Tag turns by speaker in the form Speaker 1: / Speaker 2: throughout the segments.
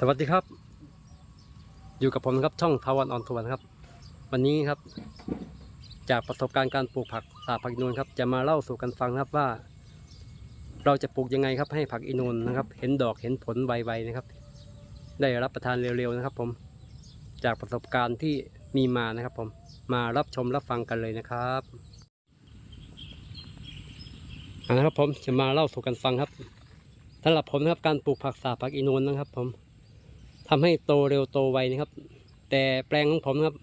Speaker 1: สวัสดีครับ อยู่กับผมนะครับช่องทาวันออนทวนครับ วันนี้ครับ จากประสบการณ์การปลูกผักสาผักอินูนครับ จะมาเล่าสู่กันฟังครับว่า เราจะปลูกยังไงครับ ให้ผักอินูนนะครับ เห็นดอกเห็นผลไวๆนะครับ ได้รับประทานเร็วๆนะครับ ผม จากประสบการณ์ที่มีมานะครับ ผมมารับชมรับฟังกันเลยนะครับเอาละครับผมจะมาเล่าสู่กันฟังครับสำหรับผมนะครับการปลูกผักสาผักอินูนนะครับ ผม ทำให้โตเร็วโตไวนะครับ แต่แปลงของผมครับ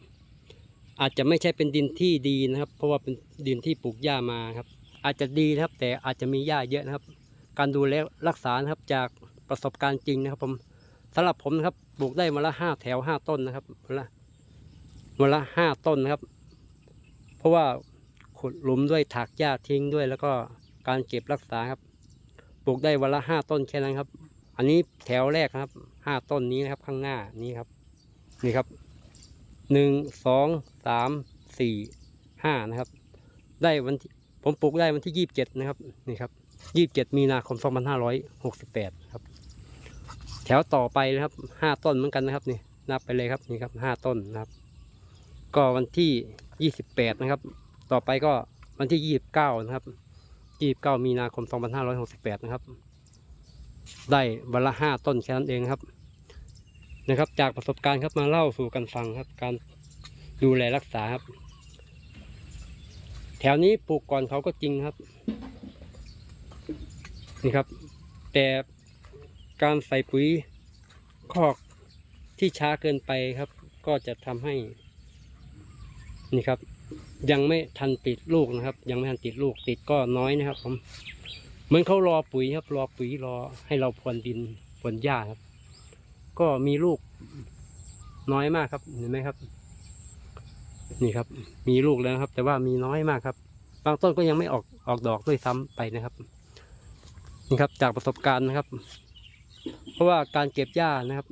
Speaker 1: อาจจะไม่ใช่เป็นดินที่ดีนะครับ เพราะว่าเป็นดินที่ปลูกหญ้ามาครับ อาจจะดีนะครับ แต่อาจจะมีหญ้าเยอะนะครับ การดูแลรักษานะครับจากประสบการณ์จริงนะครับ ผมสำหรับผมนะครับปลูกได้มาละห้าแถวห้าต้นนะครับมาละมาละห้าต้นนะครับ เพราะว่าขุดหลุมด้วยถากหญ้าทิ้งด้วย แล้วก็การเก็บรักษาครับปลูกได้วันละห้าต้นแค่นั้นครับ อันนี้แถวแรกนะครับห้าต้นนี้นะครับข้างหน้านี้ครับ นี่ครับหนึ่งสองสามสี่ห้านะครับ ได้วันที่ผมปลูกได้วันที่ยี่สิบเจ็ดนะครับนี่ครับยี่สิบเจ็ดมีนาคมสองพันห้าร้อยหกสิบแปดครับ แถวต่อไปนะครับห้าต้นเหมือนกันนะครับนี่นับไปเลยครับนี่ครับห้าต้นนะครับ ก็วันที่ยี่สิบแปดนะครับ ต่อไปก็วันที่ยี่สิบเก้านะครับ29มีนาคม2568นะครับ ได้วันละห้าต้นแค่นั้นเองครับ นะครับ จากประสบการณ์ครับมาเล่าสู่กันฟังครับ การดูแลรักษาครับ แถวนี้ปลูกก่อนเขาก็จริงครับ นี่ครับ แต่การใส่ปุ๋ยคอกที่ช้าเกินไปครับ ก็จะทำให้ นี่ครับ ยังไม่ทันติดลูกนะครับ ยังไม่ทันติดลูกติดก็น้อยนะครับผม เหมือนเขารอปุ๋ยครับ รอปุ๋ยรอให้เราพรวนดินพรวนหญ้าครับ ก็มีลูกน้อยมากครับเห็นไหมครับ นี่ครับ มีลูกแล้วครับ แต่ว่ามีน้อยมากครับ บางต้นก็ยังไม่ออกออกดอกด้วยซ้ำไปนะครับนี่ครับ จากประสบการณ์นะครับ เพราะว่าการเก็บหญ้านะครับ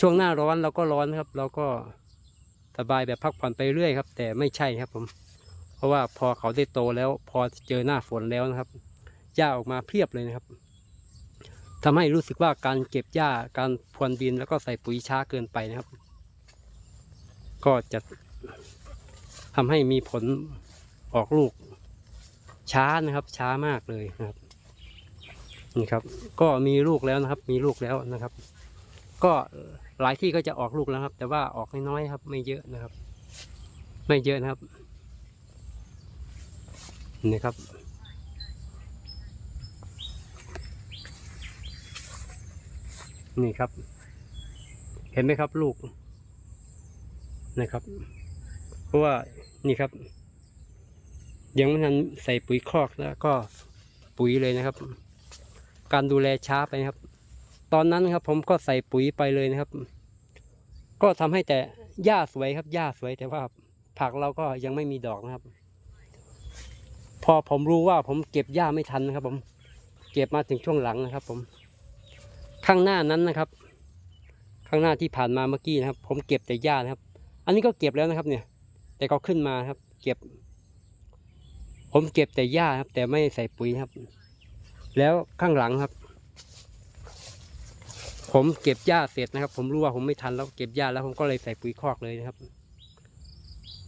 Speaker 1: ช่วงหน้าร้อนเราก็ร้อนครับ เราก็สบายแบบพักผ่อนไปเรื่อยครับ แต่ไม่ใช่ครับผม เพราะว่าพอเขาได้โตแล้ว พอเจอหน้าฝนแล้วนะครับหญ้าออกมาเพียบเลยนะครับทำให้รู้สึกว่าการเก็บหญ้าการพรวนดินแล้วก็ใส่ปุ๋ยช้าเกินไปนะครับ ก็จะทำให้มีผลออกลูกช้านะครับ ช้ามากเลยนะครับนี่ครับ ก็มีลูกแล้วนะครับ มีลูกแล้วนะครับ ก็หลายที่ก็จะออกลูกแล้วครับ แต่ว่าออกน้อยๆครับ ไม่เยอะนะครับ ไม่เยอะนะครับ นี่ครับ นี่ครับ เห็นไหมครับลูกนะครับ เพราะว่านี่ครับ ยังไม่ทันใส่ปุ๋ยคอกแล้วก็ปุ๋ยเลยนะครับ การดูแลช้าไปครับ ตอนนั้นครับ ผมก็ใส่ปุ๋ยไปเลยนะครับ ก็ทำให้แต่หญ้าสวยครับหญ้าสวยแต่ว่าผักเราก็ยังไม่มีดอกนะครับ อผมรู้ว่าผมเก็บหญ้าไม่ทันนะครับ ผม เก็บมาถึงช่วงหลังนะครับ ผม ข้างหน้านั้นนะครับ ข้างหน้าที่ผ่านมาเมื่อกี้นะครับ ผมเก็บแต่หญ้านะครับ อันนี้ก็เก็บแล้วนะครับ เนี่ย แต่ก็ขึ้นมาครับ เก็บ ผมเก็บแต่หญ้าครับ แต่ไม่ใส่ปุ๋ยครับ แล้วข้างหลังครับ ผมเก็บหญ้าเสร็จนะครับ ผมรู้ว่าผมไม่ทันแล้วเก็บหญ้าแล้วผมก็เลยใส่ปุ๋ยคอกเลยนะครับ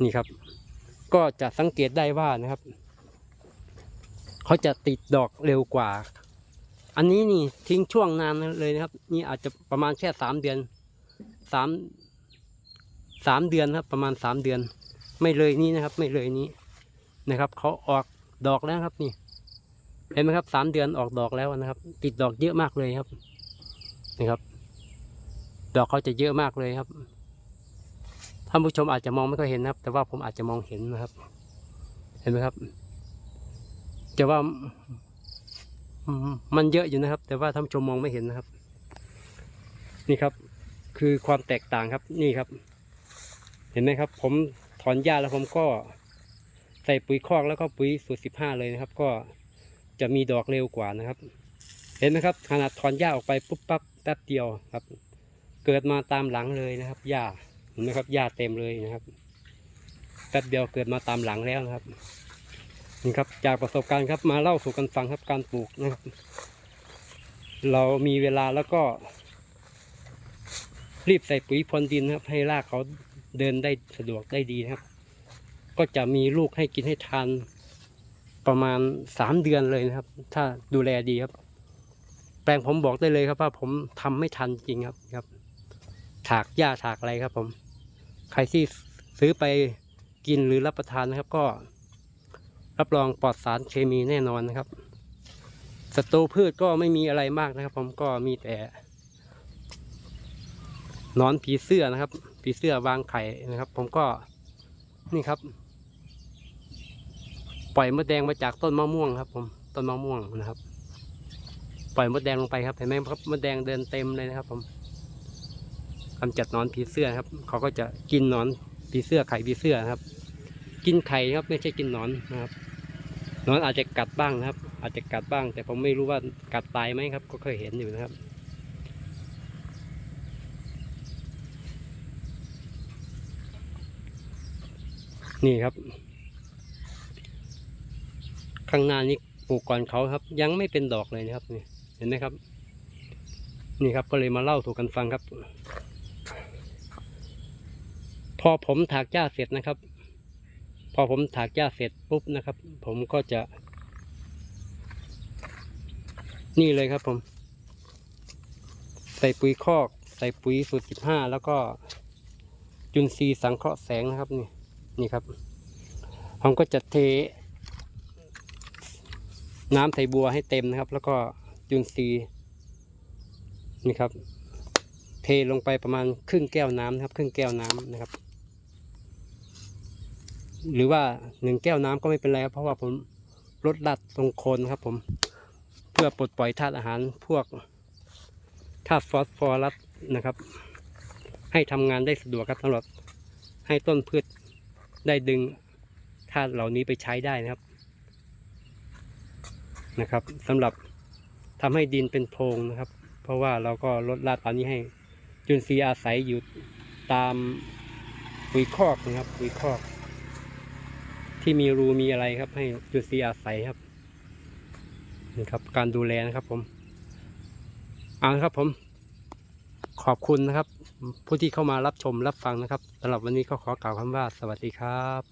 Speaker 1: นี่ครับ ก็จะสังเกตได้ว่านะครับ เขาจะติดดอกเร็วกว่า อันนี้นี่ทิ้งช่วงนานเลยนะครับ นี่อาจจะประมาณแค่สามเดือนสามสามเดือนครับ ประมาณสามเดือน ไม่เลยนี้นะครับ ไม่เลยนี้นะครับเขาออกดอกแล้วครับนี่เห็นไหมครับสามเดือนออกดอกแล้วนะครับ ติดดอกเยอะมากเลยครับนะครับ ดอกเขาจะเยอะมากเลยครับท่านผู้ชมอาจจะมองไม่ค่อยเห็นนะครับ แต่ว่าผมอาจจะมองเห็นนะครับ เห็นไหมครับ แต่ว่ามันเยอะอยู่นะครับ แต่ว่าท่านชมมองไม่เห็นนะครับ นี่ครับ คือความแตกต่างครับนี่ครับ เห็นไหมครับ ผมถอนหญ้าแล้วผมก็ใส่ปุ๋ยคอกแล้วก็ปุ๋ยสูตรสิบห้าเลยนะครับ ก็จะมีดอกเร็วกว่านะครับ เห็นไหมครับ ขนาดถอนหญ้าออกไปปุ๊บปั๊บแป๊บเดียวครับ เกิดมาตามหลังเลยนะครับหญ้าเห็นไหมครับหญ้าเต็มเลยนะครับแป๊บเดียวเกิดมาตามหลังแล้วนะครับ นี่ครับจากประสบการณ์ครับมาเล่าสู่กันฟังครับการปลูกนะครับ เรามีเวลาแล้วก็ รีบใส่ปุ๋ยพรวนดินครับ ให้รากเขาเดินได้สะดวกได้ดีครับ ก็จะมีลูกให้กินให้ทานประมาณสามเดือนเลยนะครับ ถ้าดูแลดีครับ แปลงผมบอกได้เลยครับว่าผมทำไม่ทันจริงครับครับ ถากหญ้าถากอะไรครับผม ใครที่ซื้อไปกินหรือรับประทานนะครับก็ รับรองปลอดสารเคมีแน่นอนนะครับศัตรูพืชก็ไม่มีอะไรมากนะครับ ผมก็มีแต่หนอนผีเสื้อนะครับ ผีเสื้อวางไข่นะครับ ผมก็นี่ครับ ปล่อยมดแดงมาจากต้นมะม่วงครับ ผมต้นมะม่วงนะครับ ปล่อยมดแดงลงไปครับเห็นไหมครับมดแดงเดินเต็มเลยนะครับ ผมกำจัดหนอนผีเสื้อครับ เขาก็จะกินหนอนผีเสื้อไข่ผีเสื้อครับ กินไข่ครับไม่ใช่กินหนอนนะครับ นอนอาจจะกัดบ้างนะครับ อาจจะกัดบ้าง แต่ผมไม่รู้ว่ากัดตายไหมครับ ก็เคยเห็นอยู่นะครับ นี่ครับ ข้างหน้านี้ปลูกก่อนเขาครับ ยังไม่เป็นดอกเลยนะครับนี่เห็นไหมครับ นี่ครับก็เลยมาเล่าสู่กันฟังครับ พอผมถากหญ้าเสร็จนะครับ อผมถากหญ้าเสร็จปุ๊บนะครับ ผมก็จะ นี่เลยครับผม ใส่ปุ๋ยคอก ใส่ปุ๋ยสูตรสิบห้าแล้วก็จุนทรีย์สังเคราะห์แสงนะครับนี่นี่ครับ ผมก็จะเท น้ำใส่บัวให้เต็มนะครับ แล้วก็จุนทรีย์นี่ครับ เทลงไปประมาณครึ่งแก้วน้ำนะครับ ครึ่งแก้วน้ำนะครับ หรือว่าหนึ่งแก้วน้ำก็ไม่เป็นไรครับเพราะว่าผมลดลัดตรงโคนครับ ผม เพื่อปลดปล่อยธาตุอาหารพวกธาตุฟอสฟอรัสนะครับ ให้ทำงานได้สะดวกครับสำหรับให้ต้นพืชได้ดึงธาตุเหล่านี้ไปใช้ได้นะครับนะครับสำหรับทำให้ดินเป็นโพรงนะครับ เพราะว่าเราก็ลดลาดตอนนี้ให้จุนทรีย์อาศัยอยู่ตามปุ๋ยคอกนะครับปุ๋ยคอก ที่มีรูมีอะไรครับ ให้จุนทรีย์อาศัยครับนี่ครับ การดูแลนะครับ ผมเอาละครับ ผม ขอบคุณนะครับ ผู้ที่เข้ามารับชมรับฟังนะครับสำหรับวันนี้ก็ขอกล่าวคำว่า สวัสดีครับ